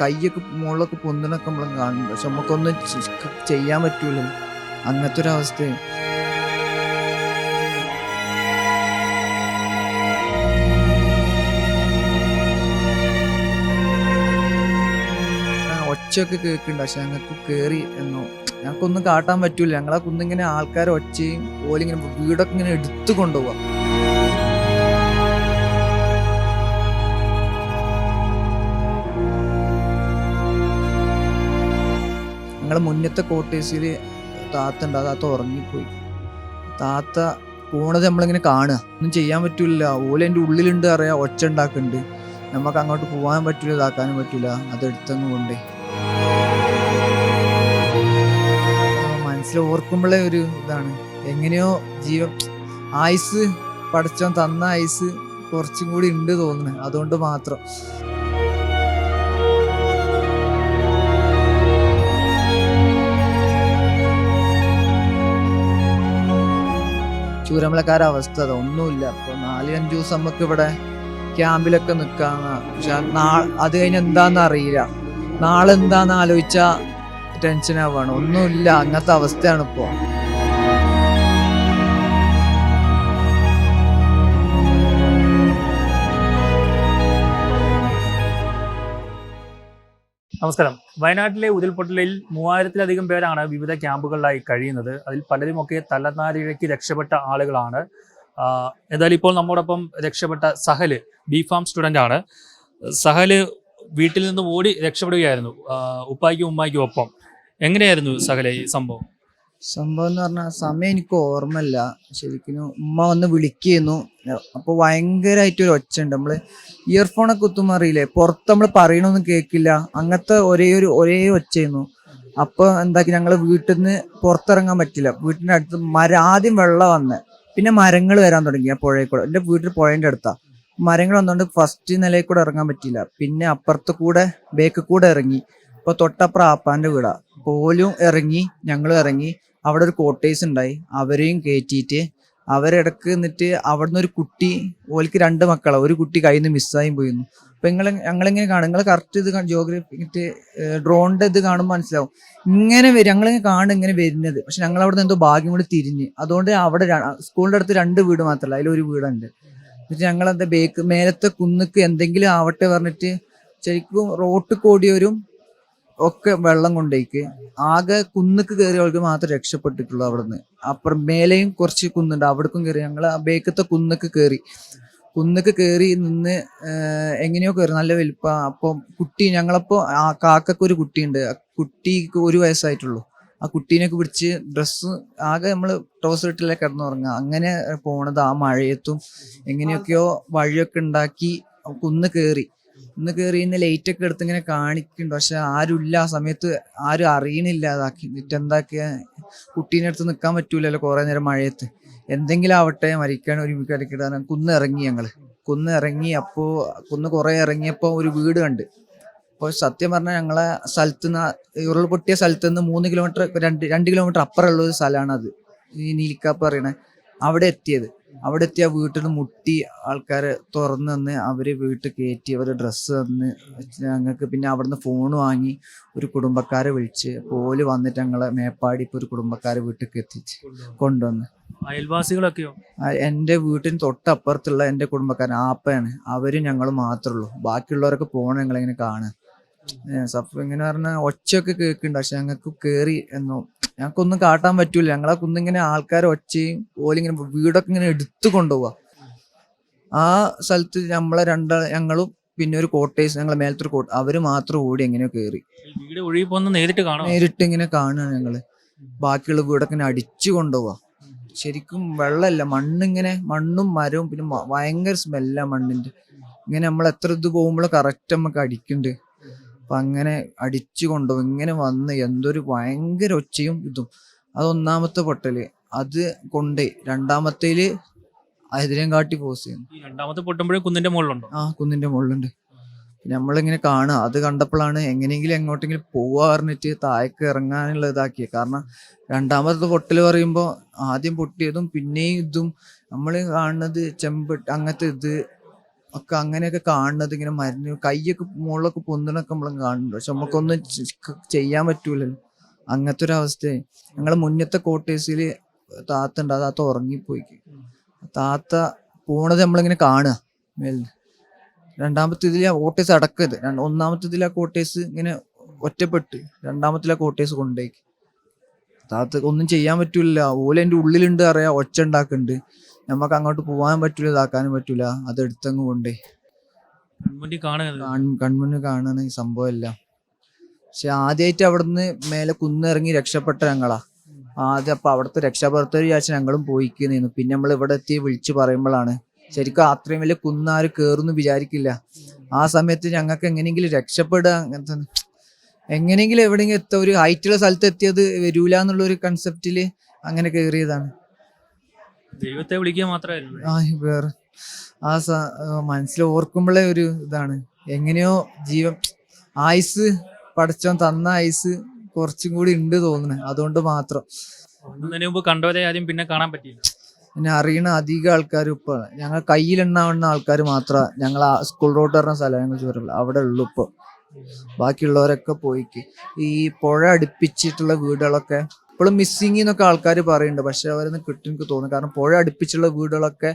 കൈയൊക്കെ മുകളിലൊക്കെ പൊന്തണൊക്കെ നമ്മൾ കാണുന്നുണ്ട് പക്ഷെ നമുക്കൊന്നും ചെയ്യാൻ പറ്റൂല. അങ്ങനത്തെ ഒരു അവസ്ഥ ഒച്ചയൊക്കെ കേൾക്കുന്നുണ്ട് പക്ഷെ ഞങ്ങൾക്ക് കയറി എന്നോ ഞങ്ങൾക്കൊന്നും കാട്ടാൻ പറ്റൂല. ഞങ്ങളെ കുന്നിങ്ങനെ ആൾക്കാരെ ഒച്ചയും ഓലിങ്ങനെ വീടൊക്കെ ഇങ്ങനെ എടുത്തു കൊണ്ടുപോവാ. ഞങ്ങളെ മുന്നത്തെ കോട്ടേഴ്സിൽ താത്ത ഉണ്ട്. താത്ത ഉറങ്ങിപ്പോയി. താത്ത പോണത് നമ്മളിങ്ങനെ കാണുക. ഒന്നും ചെയ്യാൻ പറ്റില്ല ഓല എന്റെ ഉള്ളിലുണ്ട് അറിയാം. ഒച്ച ഉണ്ടാക്കുന്നുണ്ട് നമുക്ക് അങ്ങോട്ട് പോകാൻ പറ്റില്ല ഇതാക്കാനും പറ്റില്ല അതെടുത്തങ്ങ് കൊണ്ടേ മനസ്സിൽ ഓർക്കുമ്പോഴേ ഒരു ഇതാണ്. എങ്ങനെയോ ജീവ ആയുസ് പഠിച്ചോൻ തന്ന ആയുസ് കുറച്ചും കൂടി ഉണ്ട് തോന്നുന്നത് അതുകൊണ്ട് മാത്രം. ചൂരമലക്കാര അവസ്ഥ ഒന്നുമില്ല. ഇപ്പൊ നാല് ദിവസം നമുക്ക് ഇവിടെ ക്യാമ്പിലൊക്കെ നിൽക്കാന്ന് പക്ഷെ അത് കഴിഞ്ഞ് എന്താന്ന് അറിയില്ല. നാളെ എന്താന്ന് ആലോചിച്ച ടെൻഷൻ ആവാണ് ഒന്നുമില്ല. അങ്ങനത്തെ അവസ്ഥയാണ് ഇപ്പോ. നമസ്കാരം. വയനാട്ടിലെ ഉരുൾപൊട്ടലിൽ മൂവായിരത്തിലധികം പേരാണ് വിവിധ ക്യാമ്പുകളിലായി കഴിയുന്നത്. അതിൽ പലരുമൊക്കെ തലനാരിഴയ്ക്ക് രക്ഷപ്പെട്ട ആളുകളാണ്. എന്തായാലും ഇപ്പോൾ നമ്മോടൊപ്പം രക്ഷപ്പെട്ട സഹൽ ബി ഫാം സ്റ്റുഡന്റ് ആണ്. സഹൽ വീട്ടിൽ നിന്ന് ഓടി രക്ഷപ്പെടുകയായിരുന്നു. ഉപ്പായിക്കും ഉമ്മായ്ക്കും ഒപ്പം. എങ്ങനെയായിരുന്നു സഹലെ ഈ സംഭവം? സംഭവം എന്ന് പറഞ്ഞാൽ സമയം എനിക്ക് ഓർമ്മയില്ല. ശരിക്കും ഉമ്മ വന്ന് വിളിക്കുന്നു. അപ്പൊ ഭയങ്കരമായിട്ട് ഒരു ഒച്ച ഉണ്ട്. നമ്മൾ ഇയർഫോണൊക്കെ കുത്തുമ്പോൾ അറിയില്ലേ പുറത്ത് നമ്മൾ പറയണൊന്നും കേൾക്കില്ല അങ്ങനത്തെ ഒരേ ഒരു ഒരേ ഒച്ചയായിരുന്നു. അപ്പൊ എന്താക്കി ഞങ്ങൾ വീട്ടിൽ നിന്ന് പുറത്തിറങ്ങാൻ പറ്റില്ല. വീട്ടിന്റെ അടുത്ത് മരം ആദ്യം വെള്ളം വന്ന് പിന്നെ മരങ്ങൾ വരാൻ തുടങ്ങി ആ പുഴയിൽ കൂടെ എന്റെ വീട്ടിൽ പുഴേന്റെ അടുത്താ. മരങ്ങൾ വന്നുകൊണ്ട് ഫസ്റ്റ് നിലയിൽ കൂടെ ഇറങ്ങാൻ പറ്റില്ല പിന്നെ അപ്പുറത്ത് കൂടെ ബേക്ക് കൂടെ ഇറങ്ങി. ഇപ്പൊ തൊട്ടപ്പുറം ആപ്പാന്റെ വീടാ. പോലും ഇറങ്ങി ഞങ്ങളും ഇറങ്ങി. അവിടെ ഒരു കോട്ടേഴ്സ് ഉണ്ടായി. അവരെയും കയറ്റിയിട്ട് അവരിടക്ക് നിന്നിട്ട് അവിടുന്ന് ഒരു കുട്ടി ഓൽക്ക് രണ്ട് മക്കളാണ് ഒരു കുട്ടി കയ്യിൽ നിന്ന് മിസ്സായും പോയിരുന്നു അപ്പൊ നിങ്ങൾ ഞങ്ങളിങ്ങനെ കാണും? നിങ്ങൾ കറക്റ്റ് ഇത് ജോഗ്രഫി ഡ്രോണിന്റെ ഇത് കാണുമ്പോൾ മനസ്സിലാവും. ഇങ്ങനെ വരും ഞങ്ങളിങ്ങനെ കാണും ഇങ്ങനെ വരുന്നത്. പക്ഷെ ഞങ്ങൾ അവിടെ നിന്ന് എന്തോ ഭാഗ്യം കൂടി തിരിഞ്ഞ്. അതുകൊണ്ട് അവിടെ സ്കൂളിന്റെ അടുത്ത് രണ്ട് വീട് മാത്രമല്ല അതിലൊരു വീടുണ്ട്. എന്നിട്ട് ഞങ്ങൾ എന്താ ബേക്ക് മേലത്തെ കുന്നുക്ക് എന്തെങ്കിലും ആവട്ടെ പറഞ്ഞിട്ട് ശരിക്കും റോട്ട് കോടിയവരും ഒക്കെ വെള്ളം കൊണ്ടേക്ക് ആകെ കുന്നുക്ക് കയറിയവർക്ക് മാത്രം രക്ഷപ്പെട്ടിട്ടുള്ളൂ അവിടുന്ന്. അപ്പുറം മേലെയും കുറച്ച് കുന്നുണ്ട്. അവിടേക്കും കയറി ഞങ്ങൾ ആ ബേക്കത്തെ കുന്നുക്ക് കയറി കുന്നുക്ക് കയറി നിന്ന് എങ്ങനെയോ കയറി നല്ല വലിപ്പ. അപ്പം കുട്ടി ഞങ്ങളപ്പോ ആ കാക്കക്ക് ഒരു കുട്ടിയുണ്ട്. ആ കുട്ടിക്ക് ഒരു വയസ്സായിട്ടുള്ളൂ. ആ കുട്ടീനെയൊക്കെ പിടിച്ച് ഡ്രസ്സ് ആകെ നമ്മൾ ട്രൗസർ ഇട്ടില്ലേ കിടന്നുറങ്ങുക. അങ്ങനെ പോണത് ആ മഴയത്തും എങ്ങനെയൊക്കെയോ വഴിയൊക്കെ ഉണ്ടാക്കി കുന്ന് കയറി ഇന്ന് കയറി ഇന്ന് ലൈറ്റ് ഒക്കെ എടുത്ത് ഇങ്ങനെ കാണിക്കുന്നുണ്ട്. പക്ഷെ ആരുമില്ല. ആ സമയത്ത് ആരും അറിയണില്ല അതാക്കി എന്നിട്ട് എന്താക്കിയ കുട്ടീന്റെ അടുത്ത് നിൽക്കാൻ പറ്റൂലല്ലോ കുറെ നേരം മഴയത്ത്. എന്തെങ്കിലും ആവട്ടെ മരിക്കാൻ ഒരു കിടക്കിടാൻ കുന്ന് ഇറങ്ങി ഞങ്ങൾ കുന്ന് ഇറങ്ങി അപ്പോൾ കുന്ന് കുറെ ഇറങ്ങിയപ്പോൾ ഒരു വീട് കണ്ട്. അപ്പോൾ സത്യം പറഞ്ഞാൽ ഞങ്ങളെ സ്ഥലത്ത് നിന്ന് ഉരുൾ പൊട്ടിയ സ്ഥലത്ത് നിന്ന് മൂന്ന് കിലോമീറ്റർ രണ്ട് രണ്ട് കിലോമീറ്റർ അപ്പുറമുള്ള ഒരു സ്ഥലമാണ് അത് ഈ നീലിക്കാപ്പ് പറയണേ. അവിടെ എത്തിയത്. അവിടെ എത്തിയ വീട്ടിൽ മുട്ടി ആൾക്കാരെ തുറന്ന് തന്ന് അവർ വീട്ടിൽ കയറ്റി അവരെ ഡ്രസ്സ് തന്ന് ഞങ്ങൾക്ക് പിന്നെ അവിടുന്ന് ഫോൺ വാങ്ങി ഒരു കുടുംബക്കാരെ വിളിച്ച് പോൽ വന്നിട്ട് ഞങ്ങളെ മേപ്പാടി ഒരു കുടുംബക്കാരെ വീട്ടിൽ എത്തിച്ച് കൊണ്ടുവന്ന്. അയൽവാസികളൊക്കെയോ? എന്റെ എന്റെ വീട്ടിന് തൊട്ടപ്പുറത്തുള്ള എന്റെ കുടുംബക്കാരൻ ആപ്പയാണ്. അവരും ഞങ്ങൾ മാത്രമേ ഉള്ളൂ. ബാക്കിയുള്ളവരൊക്കെ പോണ ഞങ്ങളിങ്ങനെ കാണുക. സഫ് ഇങ്ങനെ പറഞ്ഞ ഒച്ചയൊക്കെ കേൾക്കുന്നുണ്ട് പക്ഷെ ഞങ്ങൾക്ക് കേറി എന്നോ ഞങ്ങൾക്കൊന്നും കാട്ടാൻ പറ്റൂല. ഞങ്ങളെ കുന്നിങ്ങനെ ആൾക്കാർ ഒച്ചയും ഓലിങ്ങനെ വീടൊക്കെ ഇങ്ങനെ എടുത്തു കൊണ്ടുപോവാ. ആ സ്ഥലത്ത് നമ്മളെ രണ്ട ഞങ്ങളും പിന്നെ ഒരു കോട്ടേഴ്സ് ഞങ്ങളെ മേലത്തെ കോട്ട അവർ മാത്രം ഓടി എങ്ങനെയോ കേറി. ഈ വീട് ഒഴുകി പോകുന്ന നേരിട്ട് കാണാം നേരിട്ട് ഇങ്ങനെ കാണുകയാണ് ഞങ്ങൾ. ബാക്കിയുള്ള വീടൊക്കെ ഇങ്ങനെ അടിച്ചു കൊണ്ടുപോവാ. ശരിക്കും വെള്ളമല്ല മണ്ണിങ്ങനെ മണ്ണും മരവും പിന്നെ ഭയങ്കര സ്മെല്ലാണ് മണ്ണിന്റെ. ഇങ്ങനെ നമ്മൾ എത്ര ഇത് പോകുമ്പോഴും കറക്റ്റ് നമുക്ക് അടിക്കുന്നുണ്ട് അപ്പൊ അങ്ങനെ അടിച്ചു കൊണ്ടുപോകും ഇങ്ങനെ വന്ന് എന്തൊരു ഭയങ്കര ഒച്ചയും ഇതും. അത് ഒന്നാമത്തെ പൊട്ടൽ. അത് കൊണ്ട് രണ്ടാമത്തേൽ അതിരം കാട്ടി പോസ് ചെയ്യുന്നു. ഈ രണ്ടാമത്തെ പൊട്ടുമ്പോഴേ കുന്നിന്റെ മുകളിലുണ്ടോ? ആ കുന്നിന്റെ മുകളിലുണ്ട്. നമ്മളിങ്ങനെ കാണുക. അത് കണ്ടപ്പോഴാണ് എങ്ങനെയെങ്കിലും എങ്ങോട്ടെങ്കിലും പോവാ പറഞ്ഞിട്ട് താഴേക്ക് ഇറങ്ങാനുള്ള ഇതാക്കിയത് കാരണം രണ്ടാമത്തെ പൊട്ടൽ പറയുമ്പോൾ ആദ്യം പൊട്ടിയതും പിന്നെയും ഇതും. നമ്മൾ കാണുന്നത് ചെമ്പ് അങ്ങനത്തെ ഇത് ഒക്കെ അങ്ങനെയൊക്കെ കാണുന്നത് ഇങ്ങനെ മരുന്ന് കൈയൊക്കെ മുകളിലൊക്കെ പൊന്തണൊക്കെ നമ്മൾ കാണുന്നുണ്ട്. പക്ഷെ നമുക്കൊന്നും ചെയ്യാൻ പറ്റൂലല്ലോ. അങ്ങനത്തെ ഒരു അവസ്ഥയായി ഞങ്ങളെ മുന്നത്തെ കോട്ടേഴ്സിൽ താത്ത ഉണ്ട്. ആ താത്ത ഉറങ്ങിപ്പോയി. താത്ത പോണത് നമ്മളിങ്ങനെ കാണുക. മേലിന് രണ്ടാമത്തെ ഇതിൽ ആ കോട്ടേഴ്സ് അടക്കരുത്. ഒന്നാമത്തെ ഇതിൽ ആ കോട്ടേഴ്സ് ഇങ്ങനെ ഒറ്റപ്പെട്ട് രണ്ടാമത്തെ ആ കോട്ടേഴ്സ് കൊണ്ടുപോയി താത്ത ഒന്നും ചെയ്യാൻ പറ്റൂല ഓല എന്റെ ഉള്ളിലുണ്ട് അറിയാം ഒച്ച ഉണ്ടാക്കുന്നുണ്ട് നമുക്ക് അങ്ങോട്ട് പോകാൻ പറ്റൂല ഇതാക്കാനും പറ്റൂല. അത് എടുത്തങ്ങ് കൊണ്ടേ. കാണുന്നത്. കൺമുന്നിൽ കാണുന്ന ഈ സംഭവം എല്ലാം പക്ഷെ ആദ്യമായിട്ട് അവിടുന്ന് മേലെ കുന്നിറങ്ങി രക്ഷപ്പെട്ട ഞങ്ങളാ. ആദ്യം അപ്പൊ അവിടുത്തെ രക്ഷാപ്രവർത്തകർ വിചാരിച്ച ഞങ്ങളും പോയിക്കുന്നു പിന്നെ നമ്മൾ ഇവിടെ എത്തി വിളിച്ചു പറയുമ്പോഴാണ്. ശരിക്കും അത്രയും വലിയ കുന്നാര് കേറുന്നു വിചാരിക്കില്ല. ആ സമയത്ത് ഞങ്ങൾക്ക് എങ്ങനെയെങ്കിലും രക്ഷപ്പെടുക അങ്ങനത്തെ എങ്ങനെയെങ്കിലും എവിടെയെങ്കിലും എത്ത ഒരു ഹൈറ്റുള്ള സ്ഥലത്ത് എത്തിയത് വരൂല എന്നുള്ള ഒരു കൺസെപ്റ്റിൽ അങ്ങനെ കയറിയതാണ് ദൈവത്തെ വിളിക്കുക മാത്രമായിരുന്നു. ആ വേറെ. ആ മനസ്സിൽ ഓർക്കുമ്പോഴേ ഒരു ഇതാണ്. എങ്ങനെയോ ജീവൻ ആയുസ് പഠിച്ചോ തന്ന ആയുസ് കുറച്ചും കൂടി ഉണ്ട് തോന്നുന്നു. അതുകൊണ്ട് മാത്രം. മുമ്പ് കണ്ടവരെ ആദ്യം പിന്നെ കാണാൻ പറ്റിയില്ല. പിന്നെ അറിയണ അധികം ആൾക്കാർ ഇപ്പൊ ഞങ്ങൾ കയ്യിലെണ്ണാവുന്ന ആൾക്കാർ മാത്രം ഞങ്ങൾ സ്കൂൾ റോഡ് പറഞ്ഞ സ്ഥലം ഞങ്ങൾ ചുവരില്ല അവിടെ ഉള്ളു ഇപ്പൊ. ബാക്കിയുള്ളവരൊക്കെ പോയിക്ക്. ഈ പുഴ അടുപ്പിച്ചിട്ടുള്ള വീടുകളൊക്കെ ഇപ്പോഴും മിസ്സിങ് എന്നൊക്കെ ആൾക്കാർ പറയുന്നുണ്ട് പക്ഷെ അവരൊന്നും കിട്ടും എനിക്ക് തോന്നുന്നു. കാരണം പുഴ അടുപ്പിച്ചുള്ള വീടുകളൊക്കെ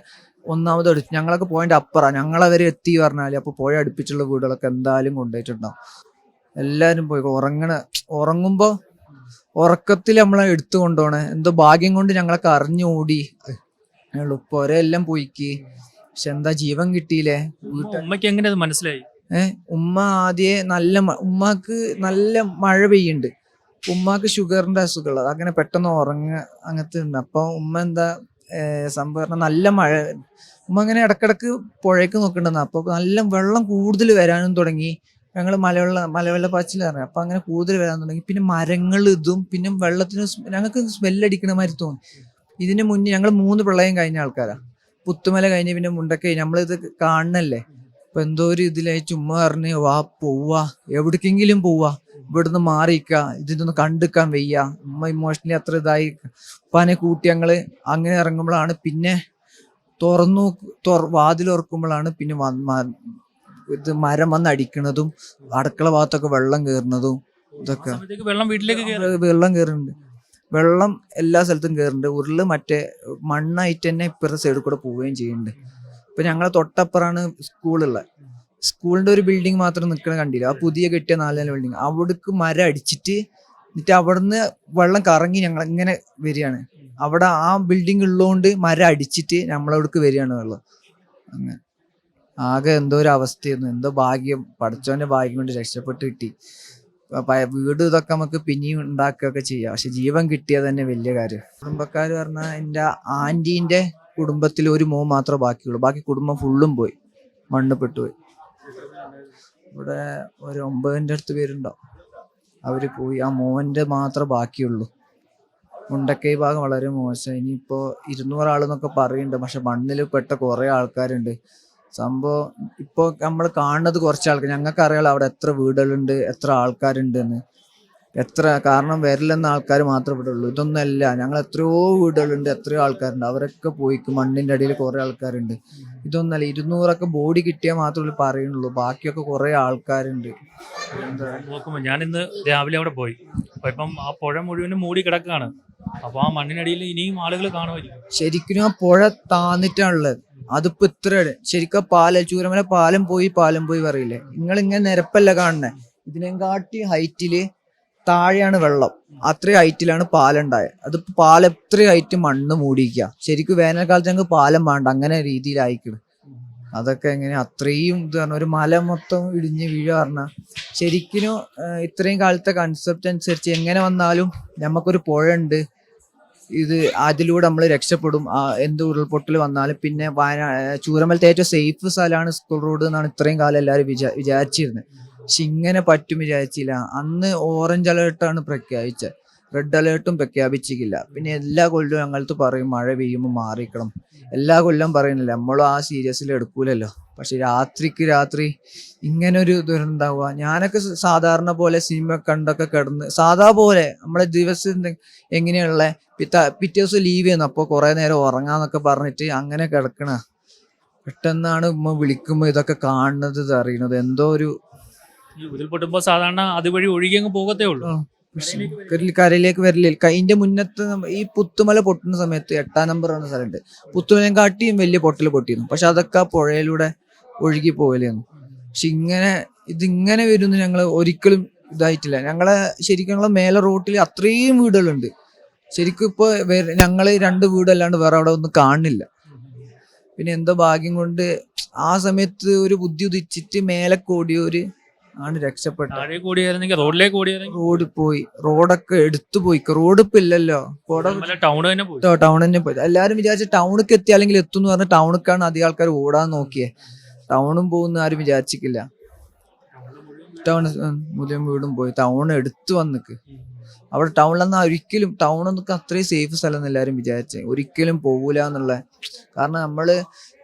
ഒന്നാമത് എടുത്തു ഞങ്ങളൊക്കെ പോയിന്റ് അപ്പുറ. ഞങ്ങളവരെ എത്തി പറഞ്ഞാൽ അപ്പൊ പുഴ അടുപ്പിച്ചുള്ള വീടുകളൊക്കെ എന്തായാലും കൊണ്ടുപോയിട്ടുണ്ടാവും. എല്ലാവരും പോയി ഉറങ്ങണ ഉറങ്ങുമ്പോൾ ഉറക്കത്തിൽ നമ്മളെ എടുത്തു കൊണ്ടുപോണേ. എന്തോ ഭാഗ്യം കൊണ്ട് ഞങ്ങളൊക്കെ അറിഞ്ഞു ഓടി ഉള്ളു പുരയെല്ലാം പോയിക്ക്. പക്ഷെ എന്താ ജീവൻ കിട്ടിയില്ലേ? ഉമ്മക്ക് എങ്ങനെ മനസ്സിലായി? ഏഹ് ഉമ്മ ആദ്യേ നല്ല ഉമ്മക്ക് നല്ല മഴ പെയ്യുന്നുണ്ട് ഉമ്മാക്ക് ഷുഗറിന്റെ അസുഖമുള്ളത് അങ്ങനെ പെട്ടെന്ന് ഉറങ്ങ അങ്ങനത്തെ ഉണ്ട് അപ്പൊ ഉമ്മ എന്താ സംഭവം നല്ല മഴ. ഉമ്മ അങ്ങനെ ഇടക്കിടക്ക് പുഴയ്ക്ക് നോക്കണ്ടെന്ന്. അപ്പൊ നല്ല വെള്ളം കൂടുതൽ വരാനും തുടങ്ങി. ഞങ്ങൾ മലവെള്ള മലവെള്ള പാച്ചിൽ പറഞ്ഞു അപ്പൊ അങ്ങനെ കൂടുതൽ വരാൻ തുടങ്ങി. പിന്നെ മരങ്ങൾ ഇതും പിന്നെ വെള്ളത്തിന് ഞങ്ങൾക്ക് സ്മെല്ലടിക്കണ മാതിരി തോന്നി. ഇതിന് മുന്നേ ഞങ്ങൾ മൂന്ന് പ്രളയം കഴിഞ്ഞ ആൾക്കാരാ. പുത്തുമല കഴിഞ്ഞ് പിന്നെ മുണ്ടക്കൈ നമ്മളിത് കാണണല്ലേ? അപ്പൊ എന്തോ ഒരു ഇതിലായി ചുമ്മാ പറഞ്ഞ് വാ പോവാ. എവിടേക്കെങ്കിലും പോവാ. ഇവിടുന്ന് മാറിയിക്ക ഒന്ന് കണ്ടുക്കാൻ വയ്യ. ഉമ്മ ഇമോഷണലി അത്ര ഇതായി. ഉപ്പാനെ കൂട്ടി ഞങ്ങൾ അങ്ങനെ ഇറങ്ങുമ്പോഴാണ് പിന്നെ തുറന്നു വാതിൽ ഉറക്കുമ്പോഴാണ് പിന്നെ ഇത് മരം വന്ന് അടിക്കുന്നതും അടുക്കള ഭാഗത്തൊക്കെ വെള്ളം കയറുന്നതും ഇതൊക്കെ. വെള്ളം വീട്ടിലേക്ക് വെള്ളം കയറുന്നുണ്ട്. വെള്ളം എല്ലാ സ്ഥലത്തും കയറുന്നുണ്ട്. ഉരുൾ മറ്റേ മണ്ണായിട്ട് തന്നെ ഇപ്പുറത്തെ സൈഡിൽ കൂടെ പോവുകയും ചെയ്യുന്നുണ്ട്. ഇപ്പൊ ഞങ്ങളെ തൊട്ടപ്പുറാണ് സ്കൂളുള്ളത് സ്കൂളിന്റെ ഒരു ബിൽഡിംഗ് മാത്രം നിൽക്കണ കണ്ടില്ല? ആ പുതിയ കെട്ടിയ നാല് നില ബിൽഡിംഗ് അവിടേക്ക് മരം അടിച്ചിട്ട് എന്നിട്ട് അവിടുന്ന് വെള്ളം കറങ്ങി ഞങ്ങൾ ഇങ്ങനെ വരികയാണ്. അവിടെ ആ ബിൽഡിംഗ് ഉള്ളതുകൊണ്ട് മരം അടിച്ചിട്ട് നമ്മളവിടേക്ക് വരികയാണ് വെള്ളം. അങ്ങനെ. ആകെ എന്തോ ഒരു അവസ്ഥയായിരുന്നു. എന്തോ ഭാഗ്യം. പഠിച്ചവന്റെ ഭാഗ്യം കൊണ്ട് രക്ഷപ്പെട്ട് കിട്ടി. വീട് ഇതൊക്കെ നമുക്ക് പിന്നെയും ഉണ്ടാക്കുകയൊക്കെ ചെയ്യാം. പക്ഷെ ജീവൻ കിട്ടിയത് തന്നെ വലിയ കാര്യം. കുടുംബക്കാർ പറഞ്ഞാൽ എന്റെ ആന്റീന്റെ കുടുംബത്തിൽ ഒരു മോൻ മാത്രമേ ബാക്കിയുള്ളൂ. ബാക്കി കുടുംബം ഫുള്ളും പോയി. മണ്ണ് പെട്ടുപോയി. ഇവിടെ ഒരു ഒമ്പതിന്റെ അടുത്ത് പേരുണ്ടാവും. അവർ പോയി. ആ മോന്റെ മാത്രമേ ബാക്കിയുള്ളൂ. മുണ്ടക്കൈ ഭാഗം വളരെ മോശം. ഇനിയിപ്പോൾ ഇരുന്നൂറ് ആളെന്നൊക്കെ പറയുന്നുണ്ട് പക്ഷെ മണ്ണിൽ പെട്ട കുറേ ആൾക്കാരുണ്ട്. സംഭവം ഇപ്പോൾ നമ്മൾ കാണുന്നത് കുറച്ച് ആൾക്കാർ ഞങ്ങൾക്ക് അറിയാലോ അവിടെ എത്ര വീടുകളുണ്ട് എത്ര ആൾക്കാരുണ്ട് എന്ന് എത്ര കാരണം വരില്ലെന്ന ആൾക്കാർ മാത്രമേ ഇവിടെ ഉള്ളൂ ഇതൊന്നല്ല ഞങ്ങൾ എത്രയോ വീടുകളുണ്ട് എത്രയോ ആൾക്കാരുണ്ട്. അവരൊക്കെ പോയി മണ്ണിന്റെ അടിയിൽ കുറെ ആൾക്കാരുണ്ട്. ഇതൊന്നല്ല ഇരുന്നൂറൊക്കെ ബോഡി കിട്ടിയാൽ മാത്രമേ പറയുന്നുള്ളൂ ബാക്കിയൊക്കെ കുറേ ആൾക്കാരുണ്ട്. എന്താ? നോക്കുമ്പോ ഞാൻ ഇന്ന് രാവിലെ അവിടെ പോയി. ഇപ്പം ആ പുഴ മുഴുവനും മൂടി കിടക്കുകയാണ്. അപ്പൊ ആ മണ്ണിനടിയിൽ ഇനിയും ആളുകൾ കാണുമായിരിക്കും. ശരിക്കും ആ പുഴ താന്നിട്ടാണുള്ളത്. അതിപ്പോ ഇത്ര ശരിക്കും പാലം ചൂരമല പാലം പോയി പാലം പോയി പറയില്ലേ? നിങ്ങൾ ഇങ്ങനെ നിരപ്പല്ല കാണുന്നേ. ഇതിനെങ്കാട്ടി ഹൈറ്റിൽ താഴെയാണ് വെള്ളം. അത്രയും ഹൈറ്റിലാണ് പാലുണ്ടായത്. അത് പാലം എത്രയും ഹൈറ്റ് മണ്ണ് മൂടിയിരിക്കുക ശരിക്കും വേനൽക്കാലത്ത് ഞങ്ങൾക്ക് പാലം വേണ്ട. അങ്ങനെ രീതിയിലായിക്കണം. അതൊക്കെ എങ്ങനെ അത്രയും ഇത് പറഞ്ഞ ഒരു മല മൊത്തം ഇടിഞ്ഞ് വീഴ പറഞ്ഞ ശരിക്കും ഇത്രയും കാലത്തെ കൺസെപ്റ്റ് അനുസരിച്ച് എങ്ങനെ വന്നാലും നമുക്കൊരു പുഴ ഉണ്ട് ഇത് അതിലൂടെ നമ്മൾ രക്ഷപ്പെടും. എന്ത് ഉരുൾപൊട്ടൽ വന്നാലും പിന്നെ വയനാ ചൂരമലത്തെ ഏറ്റവും സേഫ് സ്ഥലമാണ് സ്കൂൾ റോഡ് എന്നാണ് ഇത്രയും കാലം എല്ലാവരും വിചാ വിചാരിച്ചിരുന്നത് പക്ഷെ ഇങ്ങനെ പറ്റും വിചാരിച്ചില്ല. അന്ന് ഓറഞ്ച് അലേർട്ടാണ് പ്രഖ്യാപിച്ചത്. റെഡ് അലേർട്ടും പ്രഖ്യാപിച്ചിട്ടില്ല പിന്നെ എല്ലാ കൊല്ലവും ഞങ്ങളടുത്ത് പറയും മഴ പെയ്യുമ്പോൾ മാറിക്കണം എല്ലാ കൊല്ലം പറയുന്നില്ല. നമ്മളും ആ സീരിയസിൽ എടുക്കൂലല്ലോ. പക്ഷെ രാത്രിക്ക് രാത്രി ഇങ്ങനെ ഒരു ദുരന്തമാവുക ഞാനൊക്കെ സാധാരണ പോലെ സിനിമ കണ്ടൊക്കെ കിടന്ന് സാധാ പോലെ നമ്മളെ ദിവസം എങ്ങനെയുള്ള പിറ്റേ ദിവസം ലീവ് ചെയ്യുന്നു. അപ്പോൾ കുറേ നേരം ഉറങ്ങാന്നൊക്കെ പറഞ്ഞിട്ട് അങ്ങനെ കിടക്കണ. പെട്ടെന്നാണ് ഉമ്മ വിളിക്കുമ്പോൾ ഇതൊക്കെ കാണുന്നത് അറിയണത്. എന്തോ ഒരു ഉരുൾപൊട്ടുമ്പോൾ സാധാരണ അതുവഴി ഒഴുകി അങ്ങ് പോകത്തേ ഉള്ളൂ. കരയിലേക്ക് വരില്ല അതിന്റെ മുന്നത്ത് ഈ പുത്തുമല പൊട്ടുന്ന സമയത്ത് എട്ടാം നമ്പർ എന്ന സ്ഥലമുണ്ട്. പുത്തുമല കാട്ടിയും വലിയ പൊട്ടൽ പൊട്ടിയിരുന്നു. പക്ഷെ അതൊക്കെ ആ പുഴയിലൂടെ ഒഴുകി പോകലായിരുന്നു. പക്ഷെ ഇങ്ങനെ ഇതിങ്ങനെ വരുന്നു ഞങ്ങൾ ഒരിക്കലും ഇതായിട്ടില്ല. ഞങ്ങളെ ശരിക്കും ഞങ്ങളെ മേലെ റോട്ടിൽ അത്രയും വീടുകളുണ്ട്. ശരിക്കും ഇപ്പൊ ഞങ്ങൾ രണ്ട് വീടല്ലാണ്ട് വേറെ അവിടെ ഒന്നും കാണുന്നില്ല പിന്നെ എന്തോ ഭാഗ്യം കൊണ്ട് ആ സമയത്ത് ഒരു ബുദ്ധി ഉദിച്ചിട്ട് മേലെ കൂടിയൊരു ആണ് രക്ഷപ്പെട്ടത്. റോഡിലേക്ക് റോഡ് പോയി. റോഡൊക്കെ എടുത്തു പോയി. റോഡ് ഇപ്പൊ ഇല്ലല്ലോ ടൗൺ തന്നെ പോയി. ടൗൺ തന്നെ പോയി. എല്ലാരും വിചാരിച്ചു ടൗണിക്ക് എത്തി അല്ലെങ്കിൽ എത്തും എന്ന് പറഞ്ഞ ടൗണിക്കാണ് അധികം ആൾക്കാർ ഓടാൻ നോക്കിയേ. ടൗണും പോകുന്ന ആരും വിചാരിച്ചിക്കില്ല. ടൗൺ മുഴുവൻ വീടും പോയി. ടൗൺ എടുത്തു വന്നിക്ക്. അവിടെ ടൗണിലെന്നാ ഒരിക്കലും ടൗൺ ടൗണൊന്നും അത്രയും സേഫ് സ്ഥലം എന്ന് എല്ലാവരും വിചാരിച്ചേ. ഒരിക്കലും പോകൂല എന്നുള്ള കാരണം നമ്മൾ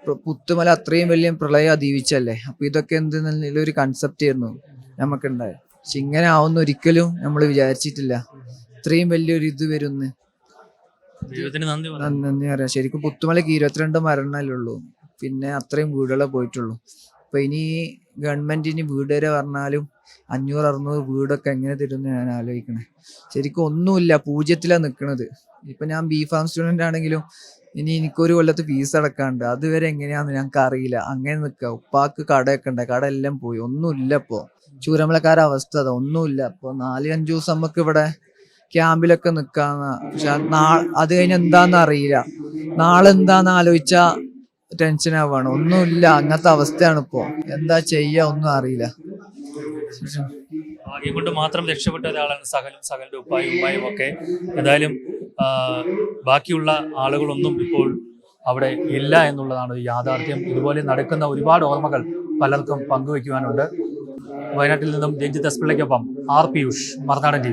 പുത്തുമല അത്രയും വലിയ പ്രളയം അതിജീവിച്ചല്ലേ? അപ്പൊ ഇതൊക്കെ എന്ത് ഒരു കൺസെപ്റ്റ് ആയിരുന്നു നമുക്കുണ്ടായത് പക്ഷെ ഇങ്ങനെ ആവുന്ന ഒരിക്കലും നമ്മൾ വിചാരിച്ചിട്ടില്ല. ഇത്രയും വലിയൊരു ഇത് വരുന്ന്. നന്ദി പറയാം. ശരിക്കും പുത്തുമലക്ക് ഇരുപത്തിരണ്ട് മരണല്ലേ ഉള്ളൂ. പിന്നെ അത്രയും വീടുകളെ പോയിട്ടുള്ളൂ. അപ്പൊ ഇനി ഗവൺമെന്റ് ഇനി വീട് വരെ പറഞ്ഞാലും അഞ്ഞൂറ് അറുന്നൂറ് വീടൊക്കെ എങ്ങനെ തരും ഞാൻ ആലോചിക്കണേ. ശരിക്കും ഒന്നുമില്ല. പൂജ്യത്തിലാ നിൽക്കുന്നത് ഇപ്പൊ ഞാൻ ബി ഫാം സ്റ്റുഡന്റ് ആണെങ്കിലും ഇനി എനിക്കൊരു കൊല്ലത്ത് ഫീസ് അടക്കാണ്ട്. അതുവരെ എങ്ങനെയാന്ന് ഞങ്ങൾക്ക് അറിയില്ല. അങ്ങനെ നിക്ക. ഉപ്പാക്ക് കടയൊക്കെ ഉണ്ട്. കട എല്ലാം പോയി. ഒന്നുമില്ല ഇപ്പൊ. ചൂരമലക്കാരുടെ അവസ്ഥ അതാ. ഒന്നുമില്ല. ഇപ്പൊ നാല് അഞ്ചു ദിവസം നമുക്ക് ഇവിടെ ക്യാമ്പിലൊക്കെ നിക്കാന്ന. പക്ഷെ അത് കഴിഞ്ഞ് എന്താന്ന് അറിയില്ല. നാളെ എന്താന്ന് ആലോചിച്ച ടെൻഷൻ ആവാണ്. ഒന്നുമില്ല. അങ്ങനത്തെ അവസ്ഥയാണ് ഇപ്പോ. എന്താ ചെയ്യാ ഒന്നും അറിയില്ല. ഭാഗ്യം കൊണ്ട് മാത്രം രക്ഷപ്പെട്ട ഒരാളാണ് സകലും സകലിന്റെ ഉപ്പായും ഉപ്പായും ഒക്കെ. എന്തായാലും ബാക്കിയുള്ള ആളുകളൊന്നും ഇപ്പോൾ അവിടെ ഇല്ല എന്നുള്ളതാണ് യാഥാർത്ഥ്യം. ഇതുപോലെ നടക്കുന്ന ഒരുപാട് ഓർമ്മകൾ പലർക്കും പങ്കുവയ്ക്കുവാനുണ്ട്. വയനാട്ടിൽ നിന്നും രഞ്ജിത്ത് എസ് പിള്ളയ്ക്കൊപ്പം ആർ പിയൂഷ് മറുനാടൻ ടി